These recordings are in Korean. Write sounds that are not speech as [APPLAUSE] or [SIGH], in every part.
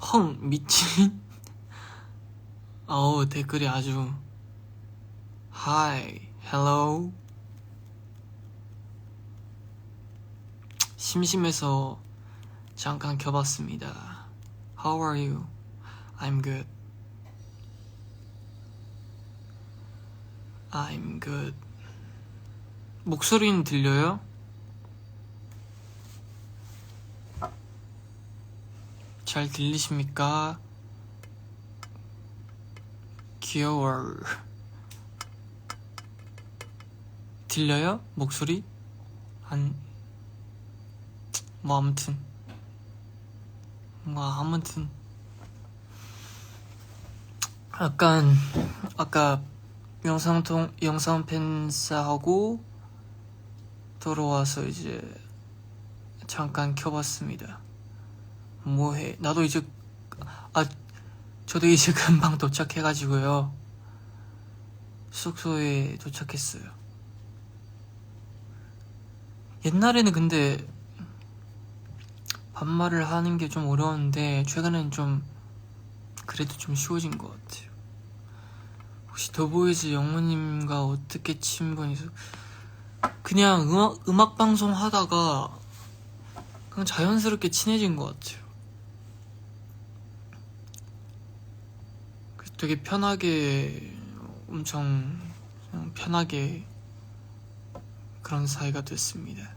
헝 미친. [LAUGHS] 어우 댓글이 아주. Hi, hello. 심심해서 잠깐 켜봤습니다. How are you? I'm good. I'm good. 목소리는 들려요? 잘 들리십니까? 귀여워. 들려요? 목소리? 안, 뭐, 아무튼. 뭐, 아무튼. 약간, 아까 영상 통, 영상 팬싸하고 돌아와서 이제 잠깐 켜봤습니다. 뭐해? 나도 이제 아 저도 이제 금방 도착해가지고요. 숙소에 도착했어요. 옛날에는 근데 반말을 하는 게 좀 어려웠는데 최근에는 좀 그래도 좀 쉬워진 것 같아요. 혹시 더보이즈 영무님과 어떻게 친분이 그냥 음악 음악 방송 하다가 그냥 자연스럽게 친해진 것 같아요. 되게 편하게 엄청 편하게 그런 사이가 됐습니다.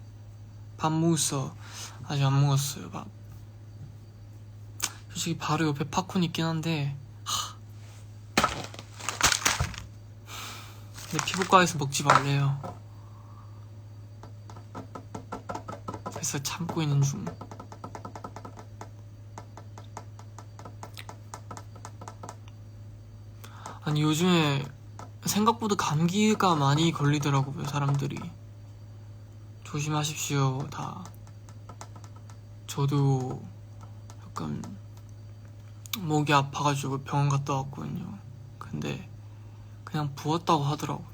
밥 먹었어. 아직 안 먹었어요. 밥. 솔직히 바로 옆에 팝콘 있긴 한데 하. 근데 피부과에서 먹지 말래요. 그래서 참고 있는 중. 아니 요즘에 생각보다 감기가 많이 걸리더라고요 사람들이. 조심하십시오 다. 저도 약간 목이 아파가지고 병원 갔다 왔거든요. 근데 그냥 부었다고 하더라고요.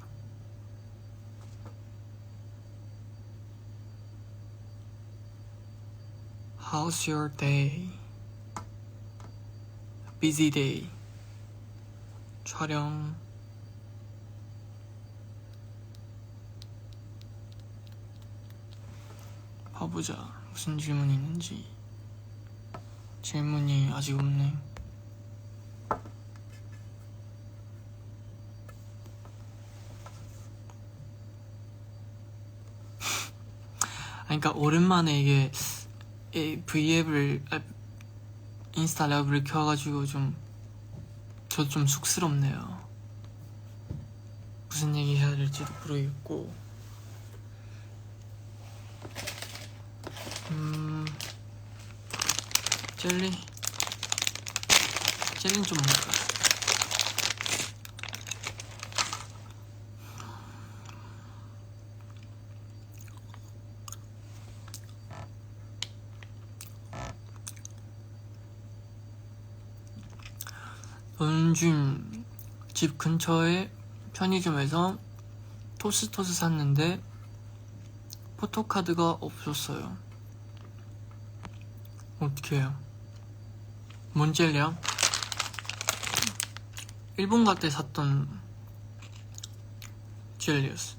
How's your day? Busy day 촬영. 봐보자. 무슨 질문이 있는지. 질문이 아직 없네. [LAUGHS] 그러니까 오랜만에 이게 V앱을 아, 인스타 라이브를 켜가지고 좀 저도 좀 쑥스럽네요. 무슨 얘기 해야 될지도 모르겠고. 음, 젤리? 젤리는 좀 뭔가. 요즘 집 근처에 편의점에서 토스토스 샀는데 포토카드가 없었어요. 어떻게 해요? 뭔 젤리야? 일본 갈 때 샀던 젤리였어.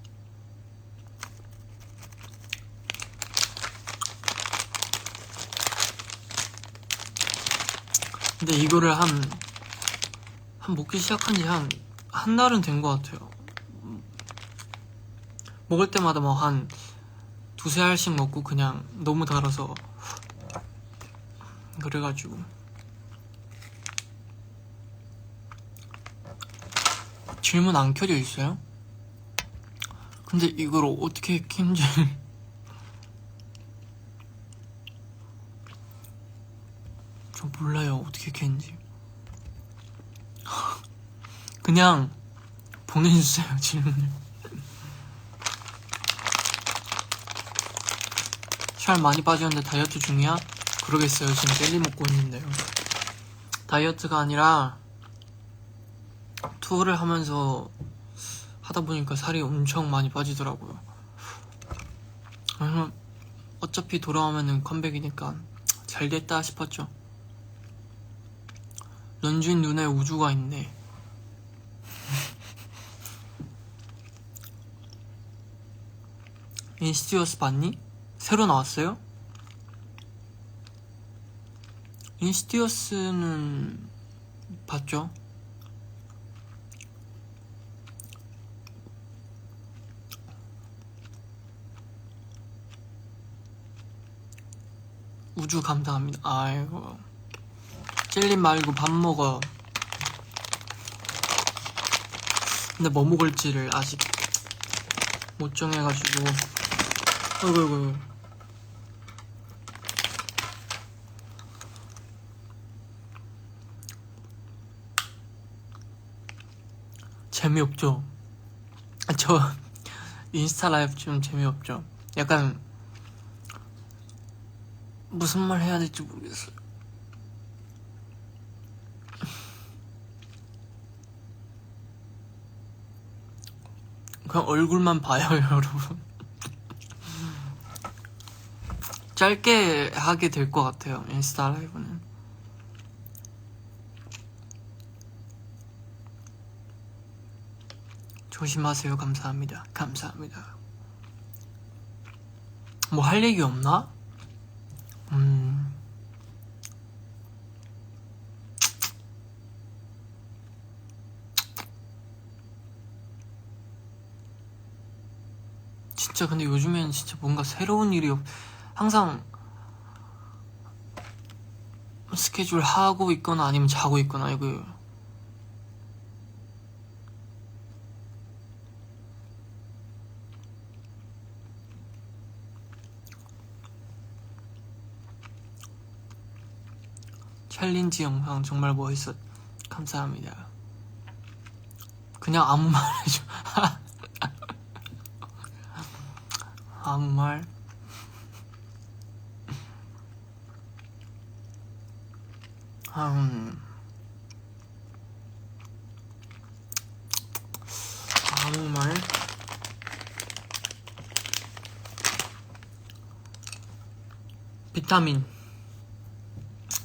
근데 이거를 한, 한 먹기 시작한 지 한, 한 달은 된 것 같아요. 먹을 때마다 뭐 한 두세 알씩 먹고 그냥 너무 달아서. 그래가지고. 질문 안 켜져 있어요? 근데 이걸 어떻게 킨지. [LAUGHS] 저 몰라요. 어떻게 켰는지. 그냥 보내주세요. [LAUGHS] 질문을. 살 많이 빠졌는데 다이어트 중이야? 그러겠어요. 지금 젤리 먹고 있는데요. 다이어트가 아니라 투어를 하면서 하다 보니까 살이 엄청 많이 빠지더라고요. 어차피 돌아오면은 컴백이니까 잘 됐다 싶었죠. 연주인 눈에 우주가 있네. 인시디어스 봤니? 새로 나왔어요? 인시디어스는 봤죠? 우주 감사합니다. 아이고. 젤리 말고 밥 먹어. 근데 뭐 먹을지를 아직 못 정해가지고. 어이구, 어이구. 재미없죠? 아, [LAUGHS] 저 인스타 라이브 좀 재미없죠? 약간 무슨 말 해야 될지 모르겠어요. [LAUGHS] 그냥 얼굴만 봐요, [LAUGHS] 여러분. 짧게 하게 될 것 같아요, 인스타 라이브는. 조심하세요, 감사합니다. 감사합니다. 뭐 할 얘기 없나? 음. 진짜 근데 요즘엔 진짜 뭔가 새로운 일이 없... 항상 스케줄 하고 있거나 아니면 자고 있거나 이거. 챌린지 영상 정말 멋있었 감사합니다. 그냥 아무 말 해줘. [LAUGHS] 아무 말 음. 아무 말 비타민.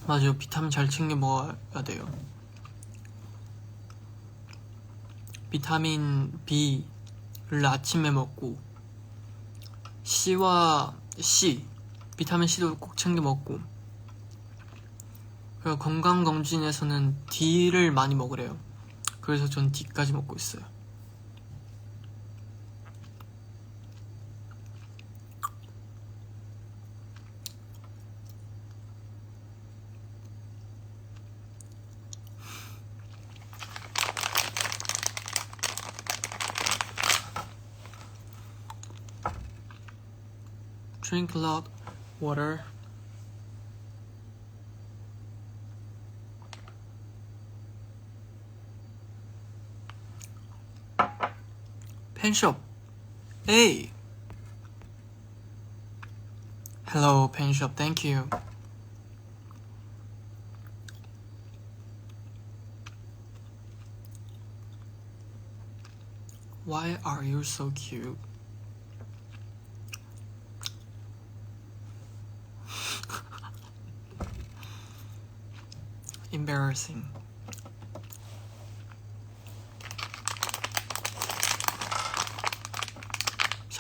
맞아요. 비타민 잘 챙겨 먹어야 돼요. 비타민 B를 아침에 먹고 C와 C 비타민 C도 꼭 챙겨 먹고 그리고 건강검진에서는 D를 많이 먹으래요 그래서 전 D까지 먹고 있어요 Drink a. pencil Hey. Hello pencil thank you Why are you so cute? [LAUGHS] Embarrassing.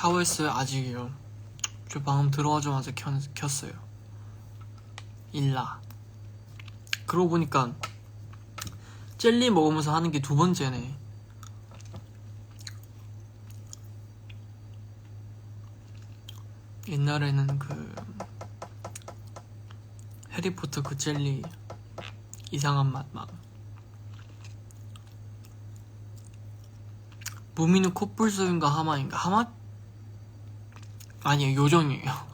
샤워했어요? 아직이요. 저 방금 들어가자마자 켰, 켰어요. 일라. 그러고 보니까 젤리 먹으면서 하는 게 두 번째네. 옛날에는 그 해리포터 그 젤리 이상한 맛 막. 무미는 코뿔소인가 하마인가 하마? 아니에요 요정이에요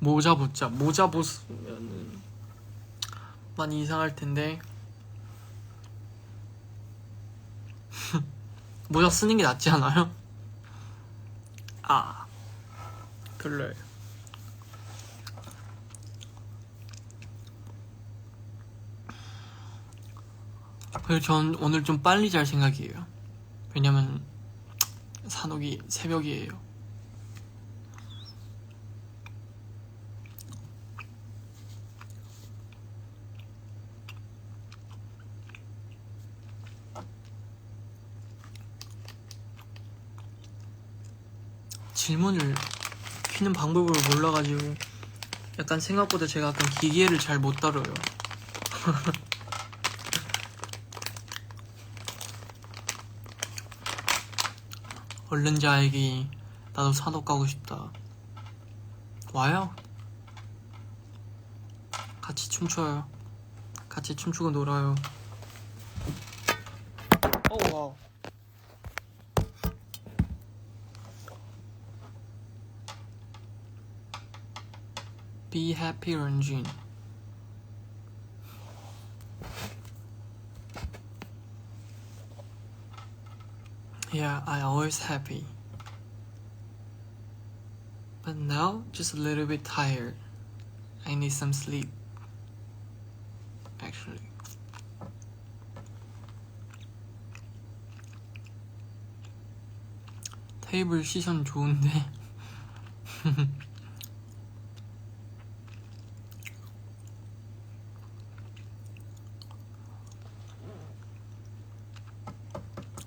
모자 벗자 모자 벗으면은 많이 이상할 텐데 [LAUGHS] 모자 쓰는 게 낫지 않아요? 아 별로예요 그래서 전 오늘 좀 빨리 잘 생각이에요. 왜냐면 산옥이 새벽이에요. 질문을 키는 방법을 몰라가지고 약간 생각보다 제가 약간 기계를 잘 못 다뤄요. [LAUGHS] 얼른 자에게 나도 산업 가고 싶다. 와요? 같이 춤춰요. 같이 춤추고 놀아요. 오 와우. Be happy, 런쥔. Yeah, I always happy. But now, just a little bit tired. I need some sleep. Actually. 테이블 시선 좋은데. [LAUGHS]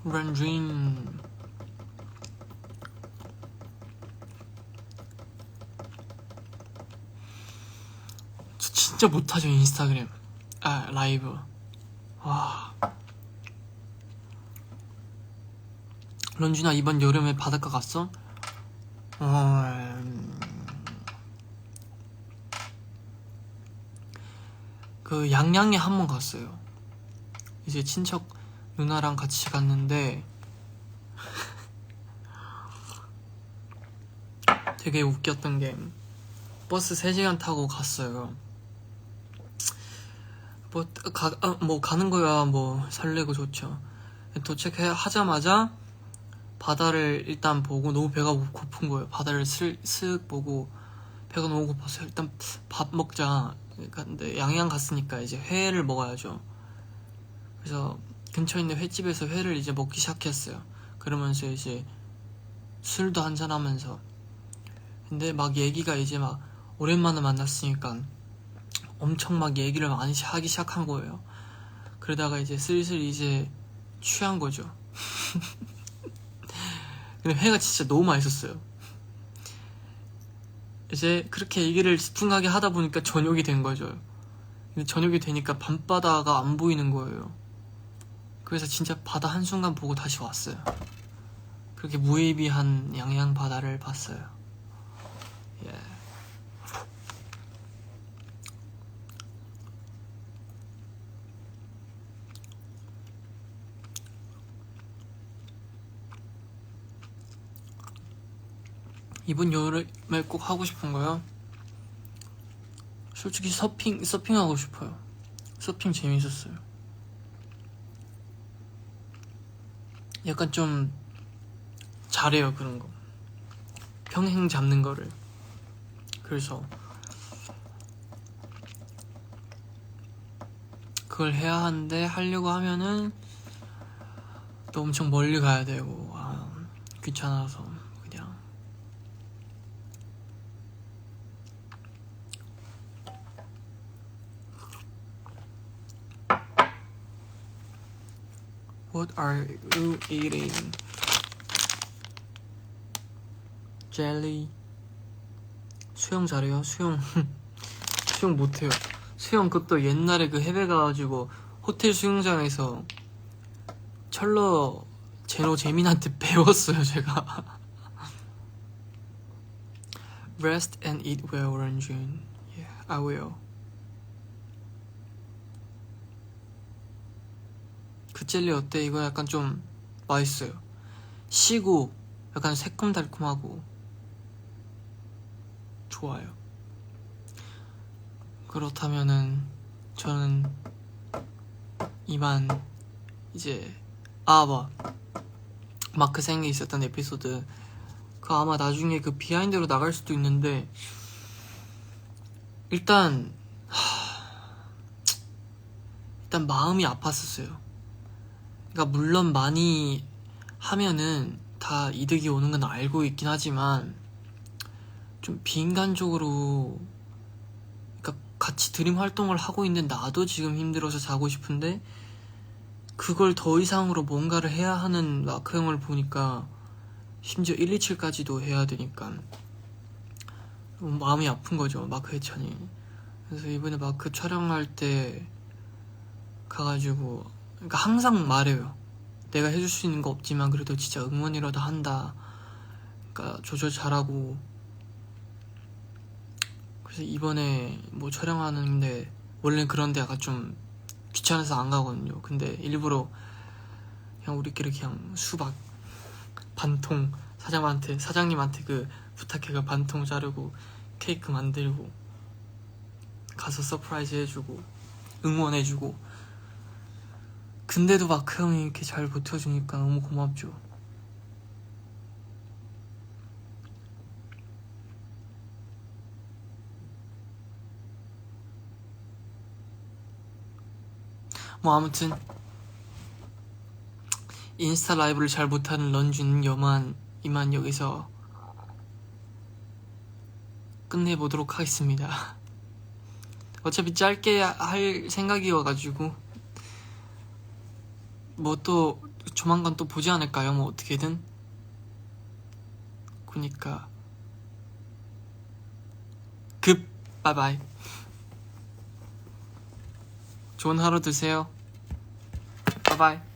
런쥔. 저 진짜 못하죠 인스타그램. 아 라이브. 와. 런쥔아 이번 여름에 바닷가 갔어? 어... 음, 그 양양에 한 번 갔어요. 이제 친척 누나랑 같이 갔는데 되게 웃겼던 게 버스 3시간 타고 갔어요. 뭐, 가, 아, 뭐 가는 거야. 뭐 설레고 좋죠. 도착하자마자 바다를 일단 보고 너무 배가 고픈 거예요. 바다를 슬, 슥 보고 배가 너무 고파서 일단 밥 먹자. 근데 양양 갔으니까 이제 회를 먹어야죠. 그래서 근처에 있는 횟집에서 회를 이제 먹기 시작했어요 그러면서 이제 술도 한잔 하면서 근데 막 얘기가 이제 막 오랜만에 만났으니까 엄청 막 얘기를 많이 하기 시작한 거예요. 그러다가 이제 슬슬 이제 취한 거죠. [LAUGHS] 근데 회가 진짜 너무 맛있었어요. 이제 그렇게 얘기를 집중하게 하다 보니까 저녁이 된 거죠. 근데 저녁이 되니까 밤바다가 안 보이는 거예요. 그래서 진짜 바다 한순간 보고 다시 왔어요. 그렇게 무의미한 양양 바다를 봤어요. 예. 이번 여름에 꼭 하고 싶은 거요? 솔직히 서핑, 서핑하고 싶어요. 서핑 재밌었어요. 약간 좀 잘해요, 그런 거. 평행 잡는 거를. 그래서 그걸 해야 하는데 하려고 하면은 또 엄청 멀리 가야 되고 아, 귀찮아서 그냥 What are you eating? 젤리 수영 잘해요? 수영. [LAUGHS] 수영 못해요. 수영 그것도 옛날에 그 해외 가가지고 호텔 수영장에서 철러 제노 재민한테 배웠어요 제가. Rest and eat well, 런쥔 Yeah, I will 그 젤리 어때? 이거 약간 좀 맛있어요 시고 약간 새콤달콤하고 좋아요. 그렇다면은 저는 이만 이제 아뭐 마크 생에 있었던 에피소드 그 아마 나중에 그 비하인드로 나갈 수도 있는데 일단 하... 일단 마음이 아팠었어요. 그러니까 물론 많이 하면은 다 이득이 오는 건 알고 있긴 하지만 좀 비인간적으로 그러니까 같이 드림 활동을 하고 있는 나도 지금 힘들어서 자고 싶은데 그걸 더 이상으로 뭔가를 해야 하는 마크 형을 보니까 심지어 1, 2칠까지도 해야 되니까 마음이 아픈 거죠 마크 해찬이. 그래서 이번에 마크 촬영할 때 가가지고 그러니까 항상 말해요. 내가 해줄 수 있는 거 없지만 그래도 진짜 응원이라도 한다. 그러니까 조절 잘하고. 그래서 이번에 뭐 촬영하는데 원래는 그런데 약간 좀 귀찮아서 안 가거든요. 근데 일부러 그냥 우리끼리 그냥 수박 반통 사장한테 사장님한테 그 부탁해가 반통 자르고 케이크 만들고 가서 서프라이즈 해주고 응원해주고 근데도 마크 형이 이렇게 잘 버텨주니까 너무 고맙죠 뭐 아무튼 인스타 라이브를 잘 못하는 런쥔 여만 이만 여기서 끝내보도록 하겠습니다. [LAUGHS] 어차피 짧게 할 생각이어가지고 뭐 또 조만간 또 보지 않을까요? 뭐 어떻게든 그니까 급 바이바이 좋은 하루 되세요. 바이바이